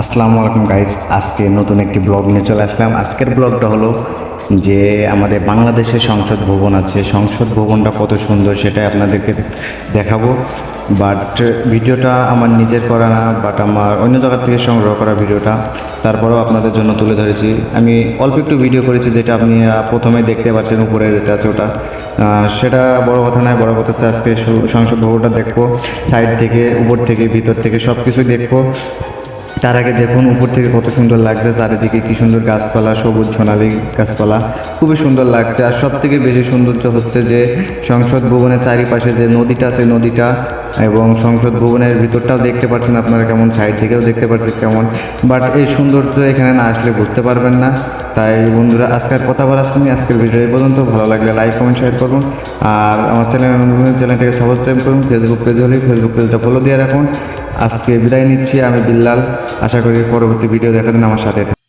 আসসালামু আলাইকুম গাইজ আজকে নতুন একটি ব্লগ নিয়ে চলে আসলাম। আজকের ব্লগটা হলো যে আমাদের বাংলাদেশে সংসদ ভবন আছে। সংসদ ভবনটা কত সুন্দর সেটাই আপনাদেরকে দেখাবো। বাট ভিডিওটা আমার নিজের করা না বাট আমার অন্য জায়গার থেকে সংগ্রহ করা ভিডিওটা। তারপরেও আপনাদের জন্য তুলে ধরেছি। আমি অল্প একটু ভিডিও করেছি, যেটা আপনি প্রথমে দেখতে পাচ্ছেন উপরে যেটা আছে ওটা। সেটা বড় কথা নয়, বড় কথা হচ্ছে আজকে সংসদ ভবনটা দেখব। সাইড থেকে, উপর থেকে, ভিতর থেকে সব কিছুই দেখব। তার আগে দেখুন, উপর থেকে কত সুন্দর লাগছে, চারিদিকে কি সুন্দর গাছপালা, সবুজ সোনালি গাছপালা, খুবই সুন্দর লাগছে। আর সব থেকে বেশি সৌন্দর্য হচ্ছে যে, সংসদ ভবনের চারিপাশে যে নদীটা আছে নদীটা এবং সংসদ ভবনের ভিতরটাও দেখতে পাচ্ছেন আপনারা কেমন সাইড থেকেও দেখতে পাচ্ছেন কেমন। বাট এই সৌন্দর্য এখানে না আসলে বুঝতে পারবেন না। তাই বন্ধুরা, আজকের কথা বলাচ্ছি আমি আজকের ভিডিও পর্যন্ত। ভালো লাগলে লাইক কমেন্ট শেয়ার করুন। আর আমার চ্যানেল চ্যানেলটাকে সাবস্ক্রাইব করুন। ফেসবুক পেজ হলে ফেসবুক পেজটা ফলো দিয়ে রাখুন। আজকে বিদায় নিচ্ছি আমি বিল্লাল আশা করি পরবর্তী ভিডিও দেখার জন্য আমার সাথে।